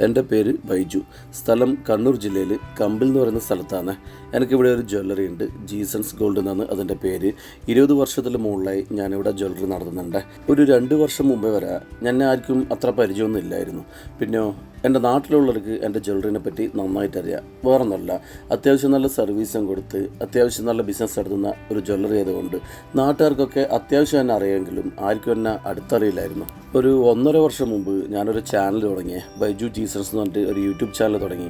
എന്റെ പേര് ബൈജു. സ്ഥലം കണ്ണൂർ ജില്ലയിൽ കമ്പിൽ എന്ന് പറയുന്ന സ്ഥലത്താണ്. എനിക്കിവിടെ ഒരു ജ്വല്ലറി ഉണ്ട്. ജീസൺസ് ഗോൾഡ് എന്നാണ് അതിന്റെ പേര്. ഇരുപത് വർഷത്തിൽ മുകളിലായി ഞാനിവിടെ ജ്വല്ലറി നടത്തുന്നുണ്ട്. ഒരു രണ്ട് വർഷം മുമ്പേ വരെ ഞാൻ ആർക്കും അത്ര പരിചയമൊന്നും ഇല്ലായിരുന്നു. പിന്നെയോ എന്റെ നാട്ടിലുള്ളവർക്ക് എന്റെ ജ്വല്ലറിനെ പറ്റി നന്നായിട്ട് അറിയാം വേറൊന്നല്ല അത്യാവശ്യം നല്ല സർവീസും കൊടുത്ത് അത്യാവശ്യം നല്ല ബിസിനസ് നടത്തുന്ന ഒരു ജ്വല്ലറി ആയതുകൊണ്ട് നാട്ടുകാർക്കൊക്കെ അത്യാവശ്യം എന്നെ അറിയാമെങ്കിലും ആർക്കും എന്നെ അടുത്തറിയില്ലായിരുന്നു. ഒരു ഒന്നര വർഷം മുമ്പ് ഞാനൊരു ചാനൽ തുടങ്ങി. ബൈജു ജീസൺസ് എന്ന് പറഞ്ഞിട്ട് ഒരു യൂട്യൂബ് ചാനൽ തുടങ്ങി.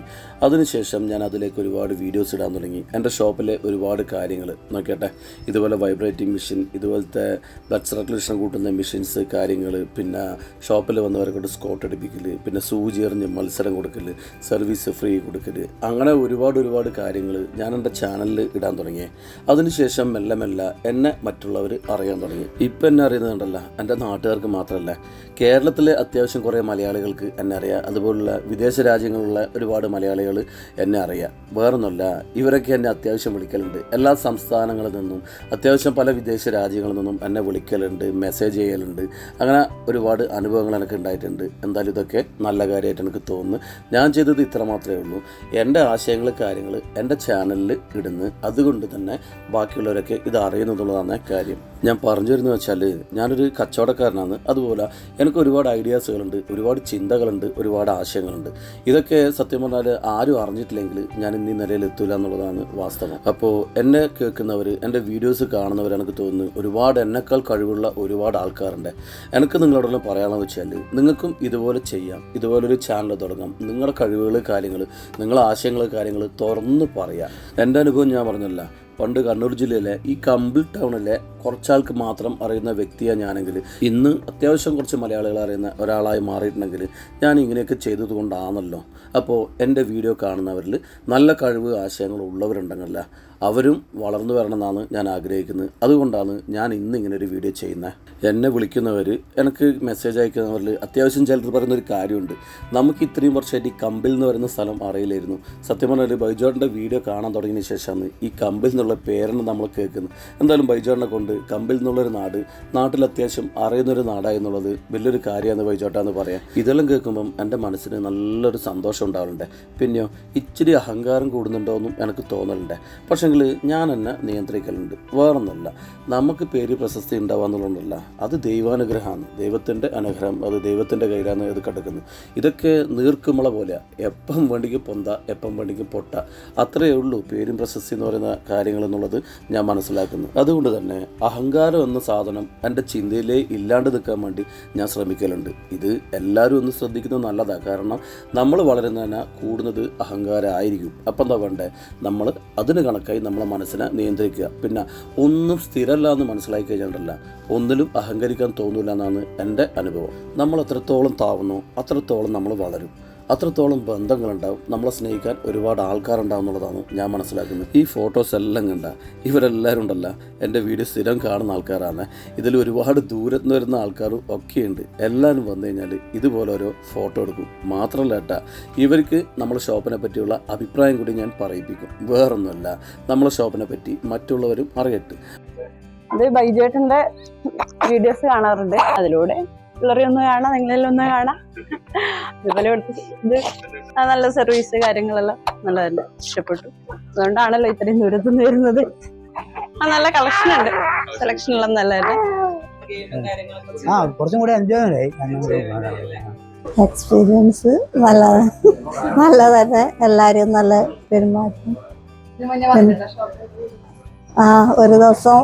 അതിനുശേഷം ഞാൻ അതിലേക്ക് ഒരുപാട് വീഡിയോസ് ഇടാൻ തുടങ്ങി. എന്റെ ഷോപ്പിലെ ഒരുപാട് കാര്യങ്ങൾ നോക്കിയട്ടെ. ഇതുപോലെ വൈബ്രേറ്റിംഗ് മെഷീൻ ഇതുപോലത്തെ ബ്ലഡ് സർക്കുലേഷൻ കൂട്ടുന്ന മെഷീൻസ് കാര്യങ്ങൾ പിന്നെ ഷോപ്പിൽ വന്നവരെ കൊണ്ട് സ്കോട്ട് അടിപ്പിക്കൽ പിന്നെ സൂചി എറിഞ്ഞ് മത്സരം കൊടുക്കൽ സർവീസ് ഫ്രീ കൊടുക്കൽ അങ്ങനെ ഒരുപാട് ഒരുപാട് കാര്യങ്ങൾ ഞാൻ എന്റെ ചാനലിൽ ഇടാൻ തുടങ്ങി. അതിനുശേഷം മെല്ലെ മെല്ലെ എന്നെ മറ്റുള്ളവർ അറിയാൻ തുടങ്ങി. ഇപ്പം എന്നെ അറിയുന്നുണ്ടല്ല എന്റെ നാട്ടുകാർക്ക് മാത്രമല്ല കേരളത്തിലെ അത്യാവശ്യം കുറേ മലയാളികൾക്ക് എന്നെ അറിയാം. അതുപോലുള്ള വിദേശ രാജ്യങ്ങളിലുള്ള ഒരുപാട് മലയാളികൾ എന്നെ അറിയാം. വേറൊന്നുമല്ല ഇവരൊക്കെ എന്നെ അത്യാവശ്യം വിളിക്കലുണ്ട്. എല്ലാ സംസ്ഥാനങ്ങളിൽ നിന്നും അത്യാവശ്യം പല വിദേശ രാജ്യങ്ങളിൽ നിന്നും എന്നെ വിളിക്കലുണ്ട് മെസ്സേജ് ചെയ്യലുണ്ട്. അങ്ങനെ ഒരുപാട് അനുഭവങ്ങൾ എനിക്ക് ഉണ്ടായിട്ടുണ്ട്. എന്തായാലും ഇതൊക്കെ നല്ല കാര്യമായിട്ട് എനിക്ക് തോന്നുന്നു. ഞാൻ ചെയ്തത് ഇത്ര മാത്രമേ ഉള്ളൂ. എന്റെ ആശയങ്ങൾ കാര്യങ്ങൾ എന്റെ ചാനലിൽ ഇടുന്നു. അതുകൊണ്ട് തന്നെ ബാക്കിയുള്ളവരൊക്കെ ഇത് അറിയുന്നതുള്ളതാണ് കാര്യം. ഞാൻ പറഞ്ഞു വരുന്നത് വെച്ചാൽ ഞാനൊരു കച്ചവടക്കാരനാണ്. അതുപോലെ എനിക്ക് ഒരുപാട് ഐഡിയാസുകളുണ്ട് ഒരുപാട് ചിന്തകളുണ്ട് ഒരുപാട് ആശയങ്ങളുണ്ട്. ഇതൊക്കെ സത്യം പറഞ്ഞാൽ ആരും അറിഞ്ഞിട്ടില്ലെങ്കിൽ ഞാൻ ഇന്ന് എത്തൂല എന്നുള്ളതാണ് വാസ്തവം. അപ്പോൾ എന്നെ കേൾക്കുന്നവർ എന്റെ വീഡിയോസ് കാണുന്നവർ എനിക്ക് തോന്നുന്നു ഒരുപാട് എന്നെക്കാൾ കഴിവുള്ള ഒരുപാട് ആൾക്കാരുണ്ട്. എനിക്ക് നിങ്ങളോടൊന്ന് പറയാമെന്ന് വെച്ചാൽ നിങ്ങൾക്കും ഇതുപോലെ ചെയ്യാം ഇതുപോലൊരു ചാനൽ തുടങ്ങാം. നിങ്ങളുടെ കഴിവുകൾ കാര്യങ്ങൾ നിങ്ങളുടെ ആശയങ്ങൾ കാര്യങ്ങൾ തുറന്ന് പറയാം. എന്റെ അനുഭവം ഞാൻ പറഞ്ഞല്ല പണ്ട് കണ്ണൂർ ജില്ലയിലെ ഈ കമ്പിൾ ടൗണിലെ കുറച്ചാൾക്ക് മാത്രം അറിയുന്ന വ്യക്തിയാണ് ഞാനെങ്കിൽ. ഇന്ന് അത്യാവശ്യം കുറച്ച് മലയാളികൾ അറിയുന്ന ഒരാളായി മാറിയിട്ടുണ്ടെങ്കിൽ ഞാൻ ഇങ്ങനെയൊക്കെ ചെയ്തത് കൊണ്ടാണല്ലോ അപ്പോൾ എന്റെ വീഡിയോ കാണുന്നവരിൽ നല്ല കഴിവ് ആശയങ്ങൾ ഉള്ളവരുണ്ടെങ്കിലല്ല അവരും വളർന്നു വരണമെന്നാണ് ഞാൻ ആഗ്രഹിക്കുന്നത്. അതുകൊണ്ടാണ് ഞാൻ ഇന്ന് ഇങ്ങനെ ഒരു വീഡിയോ ചെയ്യുന്നത്. എന്നെ വിളിക്കുന്നവർ എനിക്ക് മെസ്സേജ് അയക്കുന്നവരിൽ അത്യാവശ്യം ചിലർ പറയുന്നൊരു കാര്യമുണ്ട്. നമുക്ക് ഇത്രയും വർഷമായിട്ട് ഈ കമ്പിൽ എന്ന് പറയുന്ന സ്ഥലം അറിയില്ലായിരുന്നു. സത്യം പറഞ്ഞാൽ ബൈജോട്ടിന്റെ വീഡിയോ കാണാൻ തുടങ്ങിയ ശേഷമാണ് ഈ കമ്പിൽ എന്നുള്ള പേരാണ് നമ്മൾ കേൾക്കുന്നത്. എന്തായാലും ബൈജോട്ടിനെ കൊണ്ട് കമ്പിൽ നിന്നുള്ളൊരു നാട് നാട്ടിൽ അത്യാവശ്യം അറിയുന്നൊരു നാടായെന്നുള്ളത് വലിയൊരു കാര്യമാണ് ബൈജോട്ടാന്ന് പറയാം. ഇതെല്ലാം കേൾക്കുമ്പം എന്റെ മനസ്സിന് നല്ലൊരു സന്തോഷം ഉണ്ടാവലുണ്ട്. പിന്നെയോ ഇച്ചിരി അഹങ്കാരം കൂടുന്നുണ്ടോ എന്നും എനിക്ക് തോന്നലുണ്ട്. പക്ഷേങ്കിൽ ഞാൻ എന്നെ നിയന്ത്രിക്കലുണ്ട്. വേറൊന്നുമല്ല നമുക്ക് പേര് പ്രശസ്തി ഉണ്ടാവുക എന്നുള്ളതല്ല അത് ദൈവാനുഗ്രഹമാണ്. ദൈവത്തിന്റെ അനുഗ്രഹം അത് ദൈവത്തിന്റെ കയ്യിലാണ് ഇത് കിടക്കുന്നത്. ഇതൊക്കെ നീർക്കുമള പോലെയാണ് എപ്പം വേണ്ടിക്ക് പൊന്ത എപ്പം വേണ്ടിക്ക് പൊട്ട. അത്രയേ ഉള്ളൂ. പേരും പ്രശസ്തി എന്ന് പറയുന്ന കാര്യങ്ങൾ എന്നുള്ളത് ഞാൻ മനസ്സിലാക്കുന്നു. അതുകൊണ്ട് തന്നെ അഹങ്കാരം എന്ന സാധനം എന്റെ ചിന്തയിലേ ഇല്ലാണ്ട് നിൽക്കാൻ വേണ്ടി ഞാൻ ശ്രമിക്കലുണ്ട്. ഇത് എല്ലാവരും ഒന്ന് ശ്രദ്ധിക്കുന്നത് നല്ലതാണ് കാരണം നമ്മൾ വളരുന്നതിന് കൂടുന്നത് അഹങ്കാരമായിരിക്കും അപ്പം എന്താ വേണ്ടേ? നമ്മൾ അതിന് കണക്കായി നമ്മളെ മനസ്സിനെ നിയന്ത്രിക്കുക. പിന്നെ ഒന്നും സ്ഥിരമല്ല എന്ന് മനസ്സിലാക്കി കഴിഞ്ഞിട്ടല്ല ഒന്നിലും അഹങ്കരിക്കാൻ തോന്നില്ല എന്നാണ് എന്റെ അനുഭവം. നമ്മൾ എത്രത്തോളം താവുന്നു അത്രത്തോളം നമ്മൾ വളരും. അത്രത്തോളം ബന്ധങ്ങളുണ്ടാവും. നമ്മളെ സ്നേഹിക്കാൻ ഒരുപാട് ആൾക്കാരുണ്ടാവും എന്നുള്ളതാണ് ഞാൻ മനസ്സിലാക്കുന്നത്. ഈ ഫോട്ടോസ് എല്ലാം കണ്ട ഇവരെല്ലാവരും ഉണ്ടല്ല. എന്റെ വീഡിയോ സ്ഥിരം കാണുന്ന ആൾക്കാരാണ്. ഇതിൽ ഒരുപാട് ദൂരത്ത് നിന്ന് വരുന്ന ആൾക്കാരും ഒക്കെയുണ്ട്. എല്ലാവരും വന്നു കഴിഞ്ഞാൽ ഇതുപോലെ ഓരോ ഫോട്ടോ എടുക്കും. മാത്രമല്ല കേട്ടാ ഇവർക്ക് നമ്മളെ ഷോപ്പിനെ പറ്റിയുള്ള അഭിപ്രായം കൂടി ഞാൻ പറയിപ്പിക്കും. വേറൊന്നുമല്ല നമ്മളെ ഷോപ്പിനെ പറ്റി മറ്റുള്ളവരും അറിയട്ടെ. ഇത് ബൈജേട്ടന്റെ വീഡിയോസ് കാണാറുണ്ട്. അതിലൂടെ പിള്ളേരെ ഒന്ന് കാണാം നിങ്ങളിൽ ഒന്ന് കാണാം. അതുപോലെ ഇവിടുത്തെ ഇത് ആ നല്ല സർവീസ് കാര്യങ്ങളെല്ലാം നല്ലതല്ല ഇഷ്ടപ്പെട്ടു. അതുകൊണ്ടാണല്ലോ ഇത്രയും ദൂരത്ത് നിന്ന് വരുന്നത്. ആ നല്ല കളക്ഷൻ ഉണ്ട്. സെലക്ഷൻ എല്ലാം നല്ല തന്നെ. ആ കുറച്ചും കൂടി എൻജോയ് ആയി. എക്സ്പീരിയൻസ് നല്ലതാണ് നല്ലതന്നെ എല്ലാരും നല്ല പെരുമാറ്റം. ആ ഒരു ദിവസം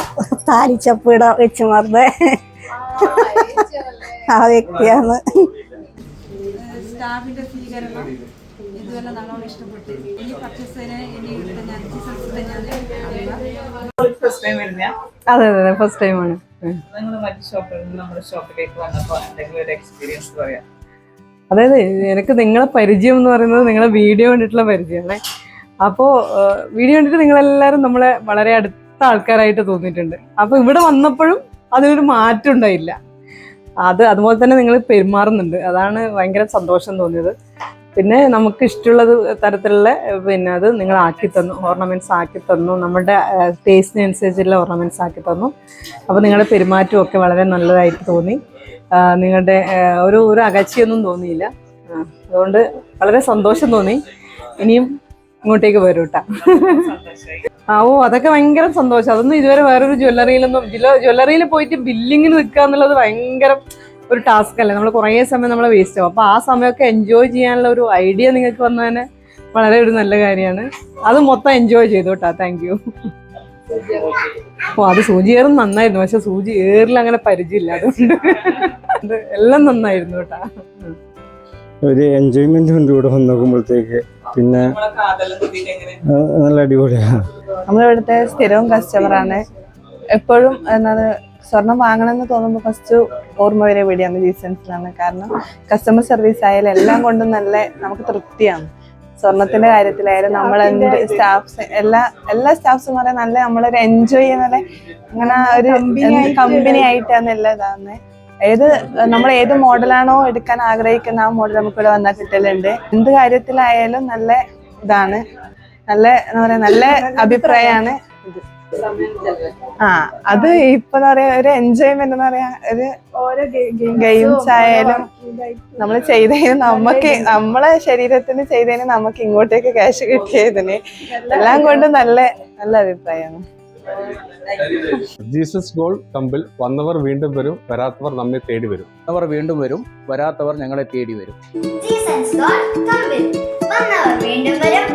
താലിച്ചപ്പിട വെച്ച് മറന്ന്. ആ വ്യക്തിയാണ്. സ്റ്റാഫിന്റെ സ്വീകരണം. ഇതുവരെ നല്ലോണം ഇഷ്ടപ്പെട്ടു. ഇനി പർച്ചേസിന് ഇനി ഞാൻ ജീസസിന്റെ ഞാൻ ഫസ്റ്റ് ടൈം വരുന്നയാ? അതെ അതെ ഫസ്റ്റ് ടൈമാണ് നിങ്ങൾ മറ്റു ഷോപ്പിൽ നിന്ന് നമ്മുടെ ഷോപ്പിലേക്ക് വന്നപ്പോൾ എന്തെങ്കിലും ഒരു എക്സ്പീരിയൻസ് പറയാം? അതായത് എനിക്ക് നിങ്ങളെ പരിചയം എന്ന് പറയുന്നത് നിങ്ങളെ വീഡിയോ കണ്ടിട്ടുള്ള പരിചയമാണ്. അപ്പോൾ വീഡിയോ കണ്ടിട്ട് നിങ്ങളെല്ലാവരും നമ്മളെ വളരെ അടുത്ത ആൾക്കാരായിട്ട് തോന്നിയിട്ടുണ്ട്. അപ്പോൾ ഇവിടെ വന്നപ്പോഴും അതിനൊരു മാറ്റം ഉണ്ടായില്ല. അത് അതുപോലെ തന്നെ നിങ്ങൾ പെരുമാറുന്നുണ്ട്. അതാണ് ഭയങ്കര സന്തോഷം തോന്നിയത്. പിന്നെ നമുക്ക് ഇഷ്ടമുള്ള തരത്തിലുള്ള പിന്നെ അത് നിങ്ങൾ ആക്കി തന്നു ഓർണമെന്റ്സ് ആക്കി തന്നു നമ്മുടെ ടേസ്റ്റിനനുസരിച്ചുള്ള ഓർണമെന്റ്സ് ആക്കി തന്നു. അപ്പോൾ നിങ്ങളുടെ പെരുമാറ്റം ഒക്കെ വളരെ നല്ലതായിട്ട് തോന്നി. നിങ്ങളുടെ ഒരു ഒരു അകച്ചിയൊന്നും തോന്നിയില്ല. അതുകൊണ്ട് വളരെ സന്തോഷം തോന്നി. ഇനിയും ഇങ്ങോട്ടേക്ക് വരൂട്ടാ ആ ഓ അതൊക്കെ ഭയങ്കര സന്തോഷം. അതൊന്നും ഇതുവരെ വേറൊരു ജ്വല്ലറിയിലൊന്നും ജ്വല്ലറിയിൽ പോയിട്ട് ബില്ലിങ്ങിന് നിൽക്കുക എന്നുള്ളത് ഭയങ്കര ഒരു ടാസ്ക് അല്ലേ? നമ്മൾ കുറേ സമയം നമ്മൾ വേസ്റ്റ് ആവും. അപ്പോൾ ആ സമയമൊക്കെ എൻജോയ് ചെയ്യാനുള്ള ഒരു ഐഡിയ നിങ്ങൾക്ക് വന്നതിന് വളരെ ഒരു നല്ല കാര്യമാണ്. അത് മൊത്തം എൻജോയ് ചെയ്തു കേട്ടോ താങ്ക് യു ഓ അത് സൂചി ഏറും നന്നായിരുന്നു. പക്ഷെ സൂചി ഏറിൽ അങ്ങനെ പരിചയമില്ല. അതുകൊണ്ട് അത് എല്ലാം നന്നായിരുന്നു കേട്ടാ ഒരു എൻജോയ്മെന്റ് ഉണ്ട് ഇവിടെ വന്ന് നോക്കുമ്പോഴത്തേക്ക് പിന്നെ നല്ല അടിപൊളിയാണ്. നമ്മളിവിടുത്തെ സ്ഥിരവും കസ്റ്റമറാണ് എപ്പോഴും എന്നത് സ്വർണം വാങ്ങണമെന്ന് തോന്നുമ്പോൾ ഫസ്റ്റ് ഓർമ്മ വരെ ഇവിടെയാണ് ജീസൻസിലാണ് കാരണം കസ്റ്റമർ സർവീസ് ആയാലും എല്ലാം കൊണ്ടും നല്ല നമുക്ക് തൃപ്തിയാണ്. സ്വർണത്തിന്റെ കാര്യത്തിലായാലും നമ്മൾ എന്ത് സ്റ്റാഫ്സ് എല്ലാ എല്ലാ സ്റ്റാഫ്സും പറയാൻ നല്ല നമ്മളൊരു എൻജോയ് ചെയ്യുന്ന പോലെ അങ്ങനെ ഒരു കമ്പനി ആയിട്ടാണ് എല്ലാം ഇതാവുന്നത് ഏത് നമ്മൾ ഏത് മോഡലാണോ എടുക്കാൻ ആഗ്രഹിക്കുന്ന ആ മോഡൽ നമുക്ക് ഇവിടെ വന്നാൽ കിട്ടലുണ്ട്. എന്ത് കാര്യത്തിലായാലും നല്ല ഇതാണ്. നല്ല എന്താ പറയാ നല്ല അഭിപ്രായമാണ് ഇത്. ആ അത് ഇപ്പൊ എന്താ പറയാ ഒരു എൻജോയ്മെന്റ് എന്ന് പറയാ ഒരു ഓരോ ഗെയിംസ് ആയാലും നമ്മൾ ചെയ്തതിന് നമുക്ക് നമ്മളെ ശരീരത്തിന് ചെയ്തതിന് നമുക്ക് ഇങ്ങോട്ടേക്ക് ക്യാഷ് കിട്ടിയതിന് എല്ലാം കൊണ്ട് നല്ല നല്ല അഭിപ്രായമാണ്. ജീസസ് ഗോൾ കമ്പിൽ വന്നവർ വീണ്ടും വരും വരാത്തവർ നമ്മെ തേടി വരും. വന്നവർ വീണ്ടും വരും വരാത്തവർ ഞങ്ങളെ തേടി വരും. ജീസസ് ഗോൾ കമ്പിൽ വന്നവർ വീണ്ടും വരും.